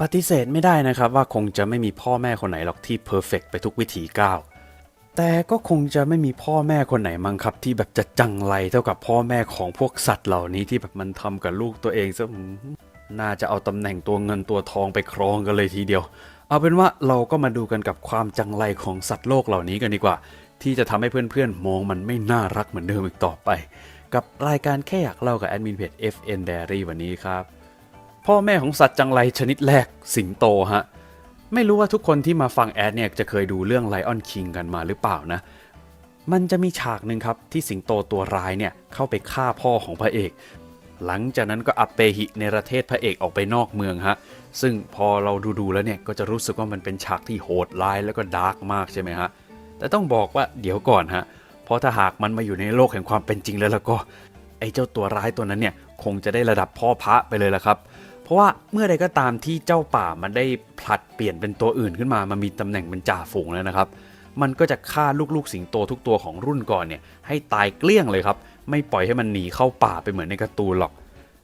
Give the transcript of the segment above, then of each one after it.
ปฏิเสธไม่ได้นะครับว่าคงจะไม่มีพ่อแม่คนไหนหรอกที่เพอร์เฟกไปทุกวิถีก้าวแต่ก็คงจะไม่มีพ่อแม่คนไหนมั้งครับ ที่แบบจะจังไรเท่ากับพ่อแม่ของพวกสัตว์เหล่านี้ที่แบบมันทำกับลูกตัวเองซะน่าจะเอาตำแหน่งตัวเงินตัวทองไปครองกันเลยทีเดียว เอาเป็นว่าเราก็มาดูกันกับความจังไรของสัตว์โลกเหล่านี้กันดีกว่า ที่จะทำให้เพื่อนๆ มองมันไม่น่ารักเหมือนเดิมอีกต่อไป กับรายการแค่อยากเล่ากับแอดมินเพจ FN Diary วันนี้ครับ พ่อแม่ของสัตว์จังไรชนิดแรกสิงโตฮะ ไม่รู้ว่าทุกคนที่มาฟังแอดเนี่ยจะเคยดูเรื่อง Lion King กันมาหรือเปล่านะ มันจะมีฉากหนึ่งครับที่สิงโตตัวร้ายเนี่ยเข้าไปฆ่าพ่อของพระเอก หลังจากนั้นก็อัปเปหิในประเทศพระเอกออกไปนอกเมืองฮะ ซึ่งพอเราดูๆแล้วเนี่ยก็จะรู้สึกว่ามันเป็นฉากที่โหดร้ายแล้วก็ดาร์กมากใช่ไหมฮะ แต่ต้องบอกว่าเดี๋ยวก่อนฮะ เพราะถ้าหากมันมาอยู่ในโลกแห่งความเป็นจริงแล้วแล้วก็ไอ้เจ้าตัวร้ายตัวนั้นเนี่ย คงจะได้ระดับพ่อพระไปเลยละครับ เพราะว่าเมื่อใดก็ตามที่เจ้าป่ามันได้ผลัดเปลี่ยนเป็นตัวอื่นขึ้นมามันมีตำแหน่งเป็นจ่าฝูงแล้วนะครับ มันก็จะฆ่าลูกๆสิงโตทุกตัวของรุ่นก่อนเนี่ยให้ตายเกลี้ยงเลยครับ ไม่ปล่อยให้มันหนีเข้าป่าไปเหมือนในการ์ตูนหรอก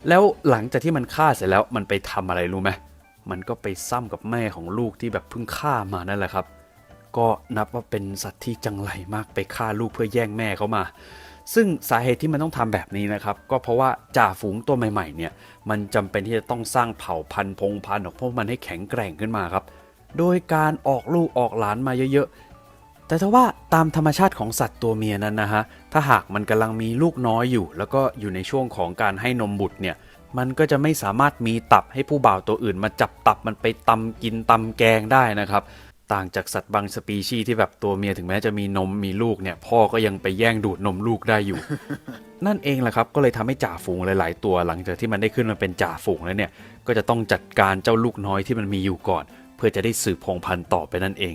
แล้วหลังจากที่มันฆ่าเสร็จแล้วมันไปทำอะไรรู้ไหมมันก็ไปซ้ำกับแม่ของลูกที่แบบเพิ่งฆ่ามานั่นแหละครับ ก็นับว่าเป็นสัตว์ที่จังไรมากไปฆ่าลูกเพื่อแย่งแม่เขามา ซึ่งสาเหตุที่มันต้องทำแบบนี้นะครับ ก็เพราะว่าจ่าฝูงตัวใหม่ๆเนี่ยมันจำเป็นที่จะต้องสร้างเผ่าพันธุ์พงพันธุ์ของพวกมันให้แข็งแกร่งขึ้นมาครับ โดยการออกลูกออกหลานมาเยอะๆ แต่ถ้าว่าตามธรรมชาติของสัตว์ตัวเมียนั้นนะฮะถ้าหากมันกำลังมีลูกน้อยอยู่ แล้วก็อยู่ในช่วงของการให้นมบุตรเนี่ยมันก็จะไม่สามารถมีตับให้ผู้บ่าวตัวอื่นมาจับตับมันไปตำกินตำแกงได้นะครับ ต่างจากสัตว์บางสปีชีส์ที่แบบตัวเมียถึงแม้จะมีนมมีลูกเนี่ย พ่อก็ยังไปแย่งดูดนมลูกได้อยู่ นั่นเองแหละครับ ก็เลยทำให้จ่าฝูงหลาย ๆ ตัวหลังจากที่มันได้ขึ้นมาเป็นจ่าฝูงแล้วเนี่ย ก็จะต้องจัดการเจ้าลูกน้อยที่มันมีอยู่ก่อน เพื่อจะได้สืบพงพันธุ์ต่อไปนั่นเอง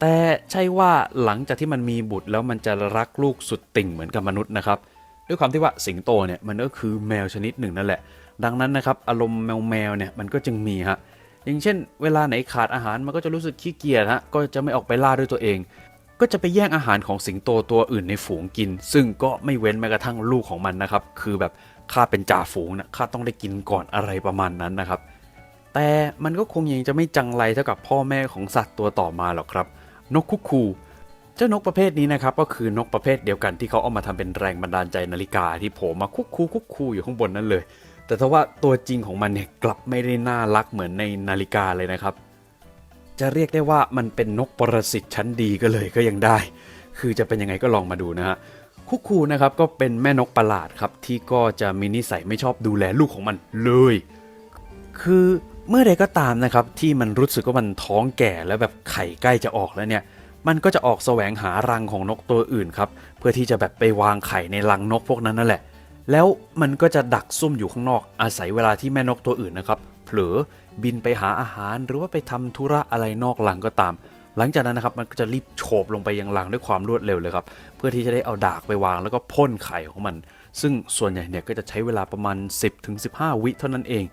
แต่ใช่ว่าหลังจากที่มันมีบุตรแล้วมันจะรักลูกสุดติ่งเหมือนกับมนุษย์นะครับด้วยความที่ว่าสิงโตเนี่ยมันก็คือแมวชนิดหนึ่งนั่นแหละ ดังนั้นนะครับอารมณ์แมวแมวเนี่ยมันก็จึงมีฮะ อย่างเช่น เวลาไหนขาดอาหารมันก็จะรู้สึกขี้เกียจฮะก็จะไม่ออกไปล่าด้วยตัวเอง ก็จะไปแย่งอาหารของสิงโตตัวอื่นในฝูงกิน ซึ่งก็ไม่เว้นแม้กระทั่งลูกของมันนะครับ คือแบบข้าเป็นจ่าฝูงนะข้าต้องได้กินก่อนอะไรประมาณนั้นนะครับ แต่มันก็คงยังจะไม่จังไรเท่ากับพ่อแม่ของสัตว์ตัวต่อมาหรอกครับ นกคุกคูเจ้านกประเภทนี้นะครับก็คือนกประเภทเดียวกันที่เขาเอามาทำเป็นแรงบันดาลใจนาฬิกาที่โผล่มาคุกคูคุกคูอยู่ข้างบนนั้นเลย แต่ถ้าว่าตัวจริงของมันเนี่ยกลับไม่ได้น่ารักเหมือนในนาฬิกาเลยนะครับ จะเรียกได้ว่ามันเป็นนกปรสิตชั้นดีก็เลยก็ยังได้ คือจะเป็นยังไงก็ลองมาดูนะฮะคุกคูนะครับก็เป็นแม่นกประหลาดครับที่ก็จะมีนิสัยไม่ชอบดูแลลูกของมันเลย คือเมื่อใดก็ตามนะครับที่มันรู้สึกว่ามันท้องแก่แล้วแบบไข่ใกล้จะออกแล้วเนี่ยมันก็จะออกแสวงหารังของนกตัวอื่นครับเพื่อที่จะแบบไปวางไข่ในรังนกพวกนั้นนั่นแหละ แล้วมันก็จะดักซุ่มอยู่ข้างนอก อาศัยเวลาที่แม่นกตัวอื่นนะครับเผลอบินไปหาอาหารหรือว่าไปทำธุระอะไรนอกรังก็ตาม หลังจากนั้นนะครับมันก็จะรีบโฉบลงไปยังรังด้วยความรวดเร็วเลยครับเพื่อที่จะได้เอาดากไปวางแล้วก็พ่นไข่ของมัน ซึ่งส่วนใหญ่เนี่ยก็จะใช้เวลาประมาณ 10-15 วิเท่านั้นเอง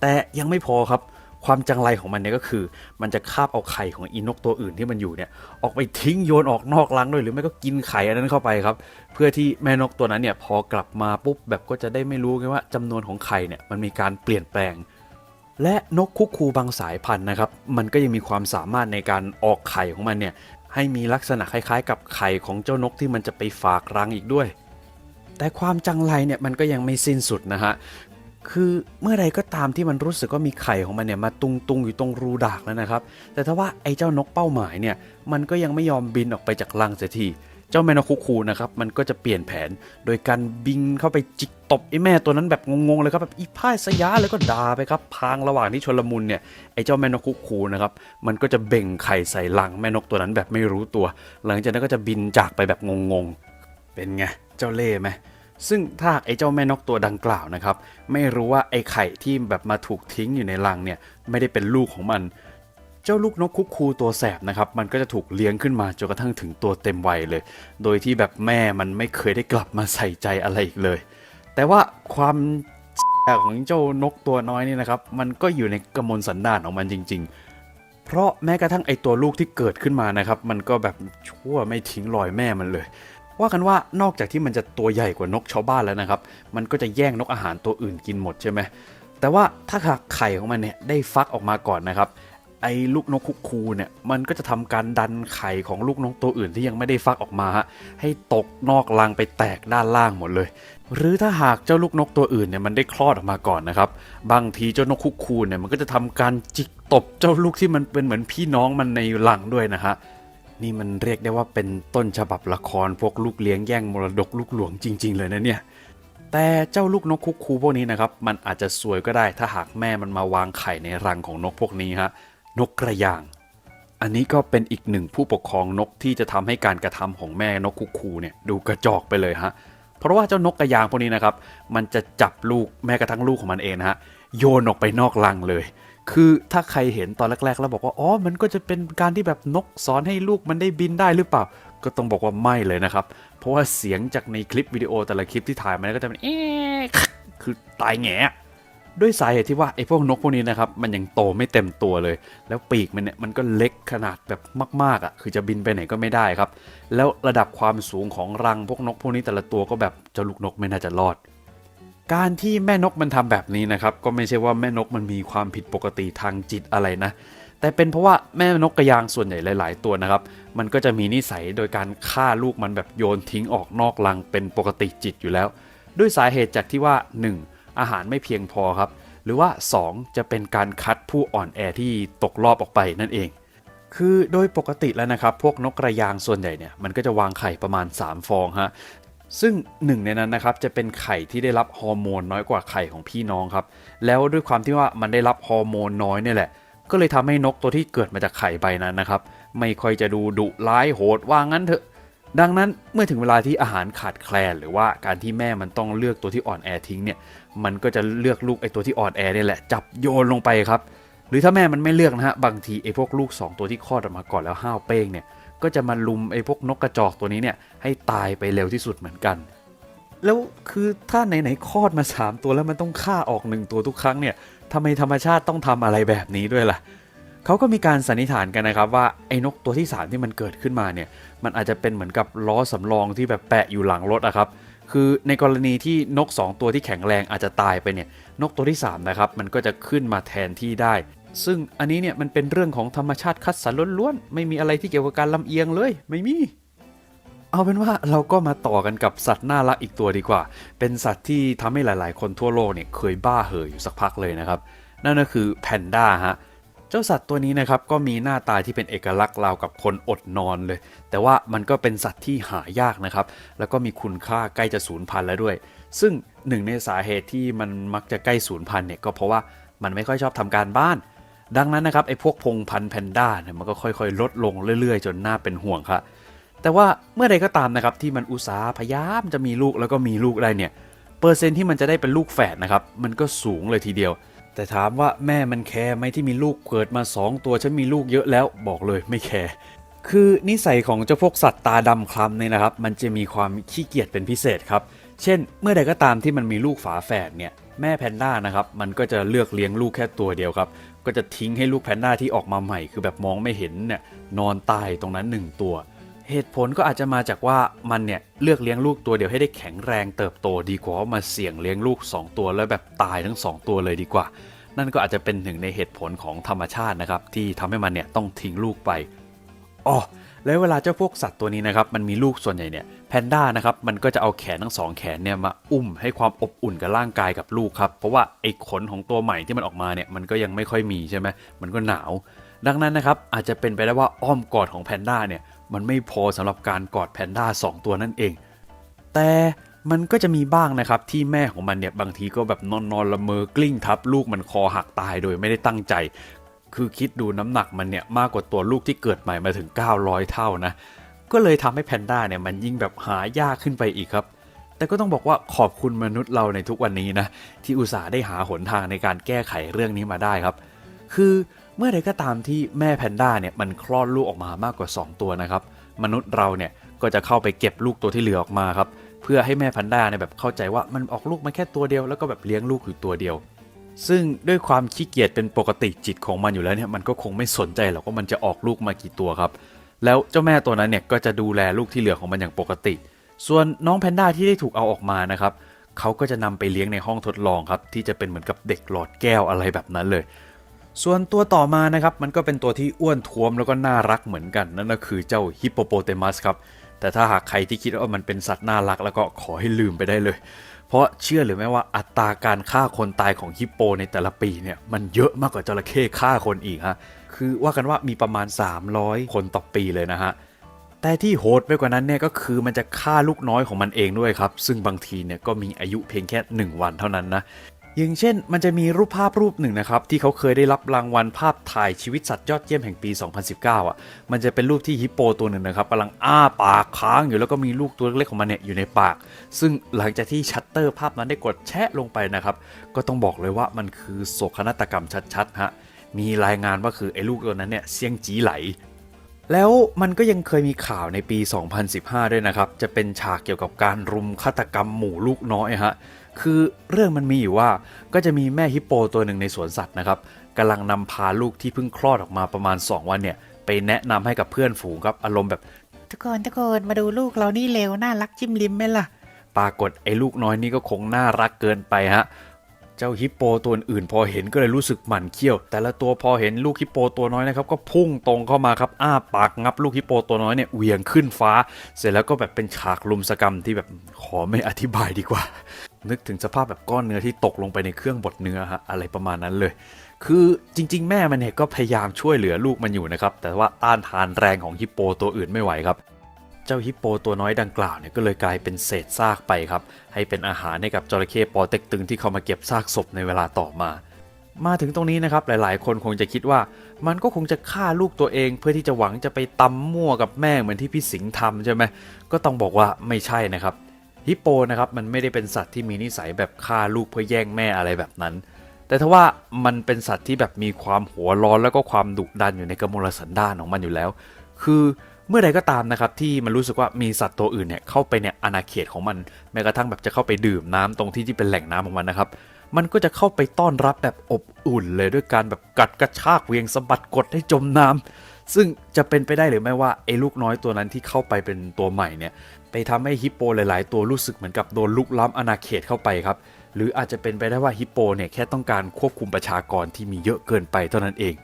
แต่ยังไม่พอครับ ความจังไรของมันเนี่ยก็คือ มันจะคาบเอาไข่ของอีนกตัวอื่นที่มันอยู่เนี่ยออกไปทิ้งโยนออกนอกรังด้วยหรือไม่ก็กินไข่อันนั้นเข้าไปครับ เพื่อที่แม่นกตัวนั้นเนี่ยพอกลับมาปุ๊บแบบก็จะได้ไม่รู้ไงว่าจำนวนของไข่เนี่ยมันมีการเปลี่ยนแปลง และนกคุกคูบางสายพันธุ์นะครับ มันก็ยังมีความสามารถในการออกไข่ของมันเนี่ยให้มีลักษณะคล้ายๆ กับไข่ของเจ้านกที่มันจะไปฝากรังอีกด้วย แต่ความจังไรเนี่ยมันก็ยังไม่สิ้นสุดนะฮะ คือเมื่อใดก็ตามที่มันรู้สึกว่ามีไข่ของมันเนี่ยมาตุงตุงอยู่ตรงรูดากแล้วนะครับ แต่ถ้าว่าไอ้เจ้านกเป้าหมายเนี่ยมันก็ยังไม่ยอมบินออกไปจากรังเสียทีเจ้าแมนคุคูนะครับมันก็จะเปลี่ยนแผน โดยการบินเข้าไปจิกตบไอ้แม่ตัวนั้นแบบงงๆเลยครับแบบอีพ่ายสยาเลยก็ด่าไปครับพางระหว่างที่ชนลมุนเนี่ยไอ้เจ้าแมนคุคูนะครับมันก็จะเบ่งไข่ใส่รังแม่นกตัวนั้นแบบไม่รู้ตัว หลังจากนั้นก็จะบินจากไปแบบงงๆเป็นไงเจ้าเล่ห์ไหม ซึ่งถ้าไอ้เจ้าแม่นกตัวดังกล่าวนะครับ ไม่รู้ว่าไอ้ไข่ที่แบบมาถูกทิ้งอยู่ในรังเนี่ยไม่ได้เป็นลูกของมัน เจ้าลูกนกคุกคูตัวแสบนะครับ มันก็จะถูกเลี้ยงขึ้นมาจนกระทั่งถึงตัวเต็มวัยเลย โดยที่แบบแม่มันไม่เคยได้กลับมาใส่ใจอะไรอีกเลย แต่ว่าความของเจ้านกตัวน้อยนี่นะครับ มันก็อยู่ในกระมลสันดานของมันจริง ๆเพราะแม้กระทั่งไอตัวลูกที่เกิดขึ้นมานะครับ มันก็แบบชั่วไม่ทิ้งรอยแม่มันเลย ว่ากันว่านอกจากที่มันจะตัวใหญ่กว่านกชาวบ้านแล้วนะครับ มันก็จะแย่งนกอาหารตัวอื่นกินหมดใช่ไหมแต่ว่าถ้าหากไข่ของมันเนี่ยได้ฟักออกมาก่อนนะครับ ไอ้ลูกนกคุกคูเนี่ยมันก็จะทำการดันไข่ของลูกนกตัวอื่นที่ยังไม่ได้ฟักออกมาฮะให้ตกนอกรังไปแตกด้านล่างหมดเลย หรือถ้าหากเจ้าลูกนกตัวอื่นเนี่ยมันได้คลอดออกมาก่อนนะครับ บางทีเจ้านกคุกคูเนี่ยมันก็จะทำการจิกตบเจ้าลูกที่มันเป็นเหมือนพี่น้องมันในรังด้วยนะฮะ นี่มันเรียกได้ว่าเป็นต้นฉบับละครพวกลูกเลี้ยงแย่งมรดกลูกหลวงจริง ๆ เลยนะเนี่ยแต่เจ้าลูกนกคุกคูพวกนี้นะครับมันอาจจะสวยก็ได้ถ้าหากแม่มันมาวางไข่ในรังของนกพวกนี้ฮะนกกระยาง อันนี้ก็เป็นอีกหนึ่งผู้ปกครองนกที่จะทำให้การกระทำของแม่นกคุกคูเนี่ยดูกระจอกไปเลยฮะเพราะว่าเจ้านกกระยางพวกนี้นะครับมันจะจับลูกแม้กระทั่งลูกของมันเองนะฮะโยนออกไปนอกรังเลย คือถ้าใครเห็นตอนแรก ๆ แล้วบอกว่า อ๋อ มันก็จะเป็นการที่แบบนกสอนให้ลูกมันได้บินได้หรือเปล่า ก็ต้องบอกว่าไม่เลยนะครับ เพราะว่าเสียงจากในคลิปวิดีโอแต่ละคลิปที่ถ่ายมาเนี่ยก็จะเป็นเอ๊ะคือตายแงะด้วยสาเหตุที่ว่าไอ้พวกนกพวกนี้นะครับ มันยังโตไม่เต็มตัวเลย แล้วปีกมันเนี่ยมันก็เล็กขนาดแบบมากๆอะ คือจะบินไปไหนก็ไม่ได้ครับ แล้วระดับความสูงของรังพวกนกพวกนี้แต่ละตัวก็แบบเจ้าลูกนกไม่น่าจะรอด การที่แม่นกมันทำแบบนี้นะครับ ก็ไม่ใช่ว่าแม่นกมันมีความผิดปกติทางจิตอะไรนะ แต่เป็นเพราะว่าแม่นกกระยางส่วนใหญ่หลาย ๆ ตัวนะครับ มันก็จะมีนิสัยโดยการฆ่าลูกมันแบบโยนทิ้งออกนอกรังเป็นปกติจิตอยู่แล้ว ด้วยสาเหตุจากที่ว่า 1. อาหารไม่เพียงพอครับ หรือว่า 2. จะเป็นการคัดผู้อ่อนแอที่ตกรอบออกไปนั่นเอง คือโดยปกติแล้วนะครับ พวกนกกระยางส่วนใหญ่เนี่ยมันก็จะวางไข่ประมาณ 3 ฟองฮะ ซึ่งหนึ่งในนั้นนะครับจะเป็นไข่ที่ได้รับฮอร์โมนน้อยกว่าไข่ของพี่น้องครับ แล้วด้วยความที่ว่ามันได้รับฮอร์โมนน้อยเนี่ยแหละ ก็เลยทำให้นกตัวที่เกิดมาจากไข่ใบนั้นนะครับ ไม่ค่อยจะดูดุร้ายโหดว่างั้นเถอะ ดังนั้นเมื่อถึงเวลาที่อาหารขาดแคลน หรือว่าการที่แม่มันต้องเลือกตัวที่อ่อนแอทิ้งเนี่ย มันก็จะเลือกลูกไอ้ตัวที่อ่อนแอเนี่ยแหละ จับโยนลงไปครับ หรือถ้าแม่มันไม่เลือกนะฮะ บางทีไอ้พวกลูก 2 ตัวที่คลอดออกมาก่อนแล้วห้าวเป้งเนี่ย ก็จะมาลุมไอ้พวกนกกระจอกตัวนี้เนี่ยให้ตายไปเร็วที่สุดเหมือนกัน แล้วคือถ้าไหนๆคลอดมา 3 ตัวแล้วมันต้องฆ่าออกหนึ่งตัวทุกครั้งเนี่ยทำไมธรรมชาติต้องทำอะไรแบบนี้ด้วยล่ะเขาก็มีการสันนิษฐานกันนะครับว่าไอ้นกตัวที่ 3 ที่มันเกิดขึ้นมาเนี่ยมันอาจจะเป็นเหมือนกับล้อสำรองที่แบบแปะอยู่หลังรถอะครับคือในกรณีที่นก 2 ตัวที่แข็งแรงอาจจะตายไปเนี่ยนกตัวที่3นะครับมันก็จะขึ้นมาแทนที่ได้ ซึ่งอันนี้เนี่ยมันเป็นเรื่องของธรรมชาติคัดสรรล้วนๆ ไม่มีอะไรที่เกี่ยวกับการลำเอียงเลย ไม่มี เอาเป็นว่าเราก็มาต่อกันกับสัตว์น่ารักอีกตัวดีกว่า เป็นสัตว์ที่ทำให้หลาย ๆ คนทั่วโลกเนี่ยเคยบ้าเห่ออยู่สักพักเลยนะครับ นั่นก็คือแพนด้าฮะเจ้าสัตว์ตัวนี้นะครับก็มีหน้าตาที่เป็นเอกลักษณ์ราวกับคนอดนอนเลย แต่ว่ามันก็เป็นสัตว์ที่หายากนะครับ แล้วก็มีคุณค่าใกล้จะสูญพันธุ์แล้วด้วย ซึ่งหนึ่งในสาเหตุที่มันมักจะใกล้สูญพันธุ์เนี่ยก็เพราะว่ามันไม่ค่อยชอบทำการบ้าน ดังนั้นนะครับไอ้พวกพงพันธุ์แพนด้าเนี่ยมันก็ค่อยๆ ลดลงเรื่อยๆ จนน่าเป็นห่วงครับแต่ว่าเมื่อใดก็ตามนะครับที่มันอุตสาห์พยายามจะมีลูกแล้วก็มีลูกได้เนี่ยเปอร์เซ็นต์ที่มันจะได้เป็นลูกแฝดนะครับมันก็สูงเลยทีเดียว แต่ถามว่าแม่มันแคร์ไหมที่มีลูกเกิดมา 2 ตัวฉันมีลูกเยอะแล้วบอกเลยไม่แคร์คือนิสัยของเจ้าพวกสัตว์ตาดำคล้ำเนี่ยนะครับ มันจะมีความขี้เกียจเป็นพิเศษครับ เช่น เมื่อใดก็ตามที่มันมีลูกฝาแฝดเนี่ยแม่แพนด้านะครับมันก็จะเลือกเลี้ยงลูกแค่ตัวเดียวครับ ก็จะทิ้งให้ลูกแพนด้าที่ออกมาใหม่ คือแบบมองไม่เห็นเนี่ยนอนตายตรงนั้นหนึ่งตัว เหตุผลก็อาจจะมาจากว่ามันเนี่ยเลือกเลี้ยงลูกตัวเดียวให้ได้แข็งแรงเติบโตดีกว่ามาเสี่ยงเลี้ยงลูก 2 ตัวแล้วแบบตายทั้ง 2 ตัวเลยดีกว่า นั่นก็อาจจะเป็นหนึ่งในเหตุผลของธรรมชาตินะครับที่ทำให้มันเนี่ยต้องทิ้งลูกไป อ๋อแล้วเวลาเจ้าพวกสัตว์ตัวนี้นะครับมันมีลูกส่วนใหญ่เนี่ยแพนด้านะครับมันก็จะเอาแขนทั้งสองแขนเนี่ยมาอุ้มให้ความอบอุ่นกับร่างกายกับลูกครับเพราะว่าไอ้ขนของตัวใหม่ที่มันออกมาเนี่ยมันก็ยังไม่ค่อยมีใช่ไหมมันก็หนาว ดังนั้นนะครับอาจจะเป็นไปได้ว่าอ้อมกอดของแพนด้าเนี่ยมันไม่พอสำหรับการกอดแพนด้า2 ตัวนั่นเอง แต่มันก็จะมีบ้างนะครับที่แม่ของมันเนี่ยบางทีก็แบบนอนนอนละเมอกลิ้งทับลูกมันคอหักตายโดยไม่ได้ตั้งใจ คือคิดดูน้ำหนักมันเนี่ยมากกว่าตัวลูกที่เกิดใหม่มาถึง 900 เท่านะ ก็เลยทำให้แพนด้าเนี่ยมันยิ่งแบบหายากขึ้นไปอีกครับ แต่ก็ต้องบอกว่าขอบคุณมนุษย์เราในทุกวันนี้นะ ที่อุตส่าห์ได้หาหนทางในการแก้ไขเรื่องนี้มาได้ครับ คือเมื่อใดก็ตามที่แม่แพนด้าเนี่ยมันคลอดลูกออกมามากกว่า 2 ตัวนะครับ มนุษย์เราเนี่ยก็จะเข้าไปเก็บลูกตัวที่เหลือออกมาครับเพื่อให้แม่แพนด้าเนี่ยแบบเข้าใจว่ามันออกลูกมาแค่ตัวเดียวแล้วก็แบบเลี้ยงลูกอยู่ตัวเดียว ซึ่งด้วยความขี้เกียจเป็นปกติจิตของมันอยู่แล้วเนี่ยมันก็คงไม่สนใจหรอกว่ามันจะออกลูกมากี่ตัวครับ แล้วเจ้าแม่ตัวนั้นเนี่ยก็จะดูแลลูกที่เหลือของมันอย่างปกติ ส่วนน้องแพนด้าที่ได้ถูกเอาออกมานะครับเขาก็จะนำไปเลี้ยงในห้องทดลองครับที่จะเป็นเหมือนกับเด็กหลอดแก้วอะไรแบบนั้นเลย ส่วนตัวต่อมานะครับมันก็เป็นตัวที่อ้วนท้วมแล้วก็น่ารักเหมือนกันนั่นก็คือเจ้าฮิปโปโปเตมัสครับแต่ถ้าหากใครที่คิดว่ามันเป็นสัตว์น่ารักแล้วก็ขอให้ลืมไปได้เลย เพราะเชื่อหรือไม่ว่าอัตราการฆ่าคนตายของฮิปโปในแต่ละปีเนี่ยมันเยอะมากกว่าจระเข้ฆ่าคนอีกฮะคือว่ากันว่ามีประมาณ 300 คนต่อปีเลยนะฮะแต่ที่โหดไปกว่านั้นเนี่ยก็คือมันจะฆ่าลูกน้อยของมันเองด้วยครับ ซึ่งบางทีเนี่ยก็มีอายุเพียงแค่ 1 วันเท่านั้นนะ อย่างเช่น มันจะมีรูปภาพรูปหนึ่งนะครับ ที่เขาเคยได้รับรางวัลภาพถ่ายชีวิตสัตว์ยอดเยี่ยมแห่งปี 2019 อะ มันจะเป็นรูปที่ฮิปโปตัวหนึ่งนะครับกำลังอ้าปากค้างอยู่แล้วก็มีลูกตัวเล็กๆของมันเนี่ยอยู่ในปาก ซึ่งหลังจากที่ชัตเตอร์ภาพนั้นได้กดแชะลงไปนะครับ ก็ต้องบอกเลยว่ามันคือโศกนาฏกรรมชัดๆฮะ มีรายงานว่าคือไอ้ลูกตัวนั้นเนี่ยเสี่ยงจีไหลแล้วมันก็ยังเคยมีข่าวในปี 2015 ด้วยนะครับ จะเป็นฉากเกี่ยวกับการรุมฆาตกรรมหมู่ลูกน้อยฮะ คือเรื่องมันมีอยู่ว่าก็จะมีแม่ฮิปโปตัวหนึ่งในสวนสัตว์นะครับกำลังนำพาลูกที่เพิ่งคลอดออกมาประมาณ 2 วันเนี่ย ไปแนะนำให้กับเพื่อนฝูงครับอารมณ์แบบ ทุกคนทุกคนมาดูลูกเรานี่เร็วน่ารักจิ้มลิ้มไหมล่ะ ปรากฏไอ้ลูกน้อยนี่ก็คงน่ารักเกินไปฮะเจ้าฮิปโปตัวอื่นพอเห็นก็เลยรู้สึกหมั่นเคี้ยว แต่ละตัวพอเห็นลูกฮิปโปตัวน้อยนะครับก็พุ่งตรงเข้ามาครับอ้าปากงับลูกฮิปโปตัวน้อยเนี่ยเหวี่ยงขึ้นฟ้า เสร็จแล้วก็แบบเป็นฉากลุมสกรรมที่แบบขอไม่อธิบายดีกว่า นึกถึงสภาพแบบก้อนเนื้อที่ตกลงไปในเครื่องบดเนื้อฮะอะไรประมาณนั้นเลย คือจริง ๆ แม่มันเนี่ยก็พยายามช่วยเหลือลูกมันอยู่นะครับ แต่ว่าต้านทานแรงของฮิปโปตัวอื่นไม่ไหวครับ เจ้าฮิปโปตัวน้อยดังกล่าวเนี่ยก็เลยกลายเป็นเศษซากไปครับ ให้เป็นอาหารให้กับจระเข้ปอเต็กตึงที่เขามาเก็บซากศพในเวลาต่อมา มาถึงตรงนี้นะครับหลายๆ คนคงจะคิดว่า มันก็คงจะฆ่าลูกตัวเอง เพื่อที่จะหวังจะไปตำมั่วกับแม่เหมือนที่พี่สิงห์ทำใช่ไหมก็ต้องบอกว่าไม่ใช่นะครับ ฮิปโปนะครับมันไม่ได้เป็นสัตว์ที่มีนิสัยแบบฆ่าลูกเพื่อแย่งแม่อะไรแบบนั้น แต่ถ้าว่ามันเป็นสัตว์ที่แบบมีความหัวร้อนแล้วก็ความดุดันอยู่ในกมลสันดานของมันอยู่แล้ว คือเมื่อใดก็ตามนะครับที่มันรู้สึกว่ามีสัตว์ตัวอื่นเนี่ยเข้าไปในอาณาเขตของมันแม้กระทั่งแบบจะเข้าไปดื่มน้ำตรงที่ที่เป็นแหล่งน้ำของมันนะครับมันก็จะเข้าไปต้อนรับแบบอบอุ่นเลยด้วยการแบบกัดกระชากเวียงสะบัดกดให้จมน้ำซึ่งจะเป็นไปได้หรือไม่ว่าไอ้ลูกน้อยตัวนั้นที่เข้าไปเป็นตัวใหม่เนี่ย ไปทำให้ฮิปโปหลาย ๆ ตัวรู้สึกเหมือนกับโดนลุกล้ำอาณาเขตเข้าไปครับ หรืออาจจะเป็นไปได้ว่าฮิปโปเนี่ยแค่ต้องการควบคุมประชากรที่มีเยอะเกินไปเท่านั้นเอง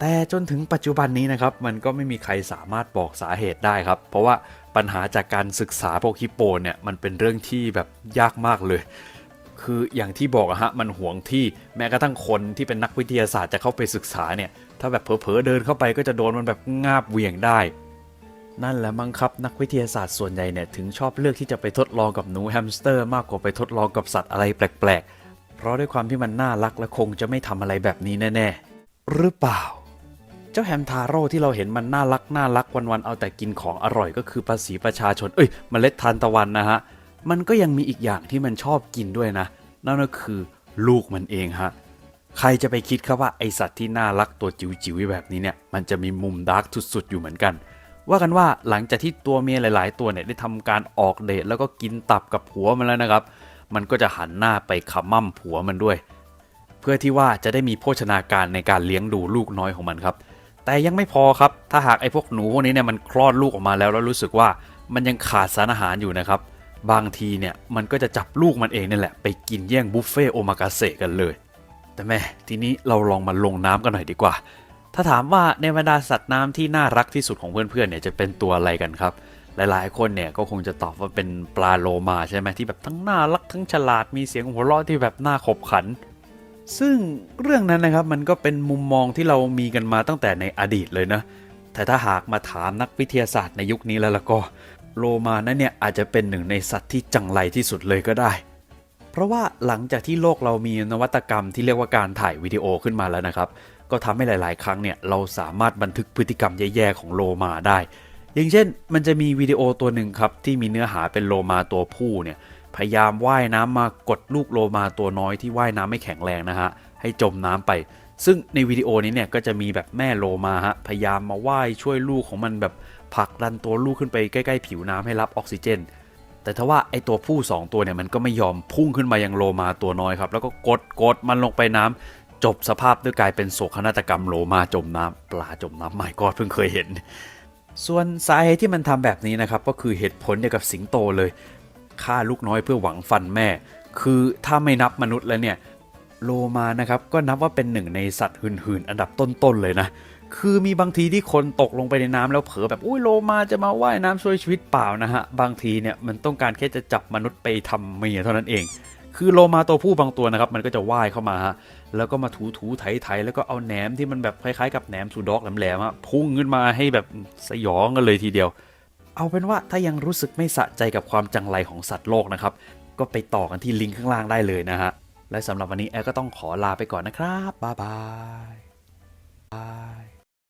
แต่จนถึงปัจจุบันนี้นะครับ มันก็ไม่มีใครสามารถบอกสาเหตุได้ครับ เพราะว่าปัญหาจากการศึกษาพวกฮิปโปเนี่ยมันเป็นเรื่องที่แบบยากมากเลย คืออย่างที่บอกอะฮะมันห่วงที่แม้กระทั่งคนที่เป็นนักวิทยาศาสตร์จะเข้าไปศึกษาเนี่ยถ้าแบบเผลอๆเดินเข้าไปก็จะโดนมันแบบงาบเหวี่ยงได้ นั่นแหละมั้งครับนักวิทยาศาสตร์ส่วนใหญ่เนี่ยถึงชอบเลือกที่จะไปทดลองกับหนูแฮมสเตอร์มากกว่าไปทดลองกับสัตว์อะไรแปลกๆ เพราะด้วยความที่มันน่ารักและคงจะไม่ทำอะไรแบบนี้แน่ๆ หรือเปล่า เจ้าแฮมทาโร่ที่เราเห็นมันน่ารักน่ารักวันๆเอาแต่กินของอร่อยก็คือภาษีประชาชน เอ้ยเมล็ดทานตะวันนะฮะ มันก็ยังมีอีกอย่างที่มันชอบกินด้วยนะ นั่นก็คือลูกมันเองฮะใครจะไปคิดครับว่าไอสัตว์ที่น่ารักตัวจิ๋วๆแบบนี้เนี่ยมันจะมีมุมดาร์กสุดๆอยู่เหมือนกัน ว่ากันว่าหลังจากที่ตัวเมียหลาย ๆ ตัวเนี่ยได้ทำการออกเดทแล้วก็กินตับกับผัวมันแล้วนะครับ มันก็จะหันหน้าไปขมั่มผัวมันด้วย เพื่อที่ว่าจะได้มีโภชนาการในการเลี้ยงดูลูกน้อยของมันครับแต่ยังไม่พอครับ ถ้าหากไอ้พวกหนูพวกนี้เนี่ยมันคลอดลูกออกมาแล้วแล้วรู้สึกว่ามันยังขาดสารอาหารอยู่นะครับ บางทีเนี่ยมันก็จะจับลูกมันเองนี่แหละ ไปกินแย่งบุฟเฟ่โอมากาเสะกันเลย แต่แม่ทีนี้เราลองมาลงน้ำกันหน่อยดีกว่า ถ้าถามว่าในบรรดาสัตว์น้ำที่น่ารักที่สุดของเพื่อนๆเนี่ยจะเป็นตัวอะไรกันครับ หลายๆ คนเนี่ยก็คงจะตอบว่าเป็นปลาโลมาใช่ไหมที่แบบทั้งน่ารักทั้งฉลาดมีเสียงหัวเราะที่แบบน่าขบขัน ซึ่งเรื่องนั้นนะครับมันก็เป็นมุมมองที่เรามีกันมาตั้งแต่ในอดีตเลยนะ แต่ถ้าหากมาถามนักวิทยาศาสตร์ในยุคนี้แล้วล่ะก็โลมานั้นเนี่ยอาจจะเป็นหนึ่งในสัตว์ที่จังไรที่สุดเลยก็ได้ เพราะว่าหลังจากที่โลกเรามีนวัตกรรมที่เรียกว่าการถ่ายวิดีโอขึ้นมาแล้วนะครับ ก็ทำให้หลาย ๆ ครั้งเนี่ยเราสามารถบันทึกพฤติกรรมแย่ๆของโลมาได้ อย่างเช่น มันจะมีวิดีโอตัวหนึ่งครับที่มีเนื้อหาเป็นโลมาตัวผู้เนี่ยพยายามว่ายน้ำมากดลูกโลมาตัวน้อยที่ว่ายน้ำไม่แข็งแรงนะฮะให้จมน้ำไป ซึ่งในวิดีโอนี้เนี่ยก็จะมีแบบแม่โลมาฮะพยายามมาว่ายช่วยลูกของมันแบบผลักดันตัวลูกขึ้นไปใกล้ๆ ผิวน้ำให้รับออกซิเจน แต่ถ้าว่าไอตัวผู้ 2 ตัวเนี่ยมันก็ไม่ยอมพุ่งขึ้นมายังโลมาตัวน้อยครับแล้วก็กดกดมันลงไปน้ำ จบสภาพด้วยกลายเป็นโศกนาฏกรรมโลมาจมน้ำปลาจมน้ำไม่กอดเพิ่งเคยเห็น ส่วนสาเหตุที่มันทำแบบนี้นะครับ ก็คือเหตุผลเดียวกับสิงโตเลยฆ่าลูกน้อยเพื่อหวังฟันแม่ คือถ้าไม่นับมนุษย์แล้วเนี่ยโลมานะครับก็นับว่าเป็นหนึ่งในสัตว์หื่นๆ อันดับต้นๆเลยนะ คือมีบางทีที่คนตกลงไปในน้ำแล้วเผลอแบบอุ้ยโลมาจะมาว่ายน้ำช่วยชีวิตเปล่านะฮะ บางทีเนี่ยมันต้องการแค่จะจับมนุษย์ไปทำเมียเท่านั้นเอง คือโลมาตัวผู้บางตัวนะครับมันก็จะว่ายเข้ามาฮะ แล้วก็มาถูถูไถไถแล้วก็เอาแหนมที่มันแบบคล้ายๆ กับแหนมสูดอกแหลมๆอะพุ่งขึ้นมาให้แบบสยองกันเลยทีเดียว เอาเป็นว่าถ้ายังรู้สึกไม่สะใจกับความจังไรของสัตว์โลกนะครับ ก็ไปต่อกันที่ลิงก์ข้างล่างได้เลยนะฮะ และสำหรับวันนี้แอร์ก็ต้องขอลาไปก่อนนะครับบ๊ายบาย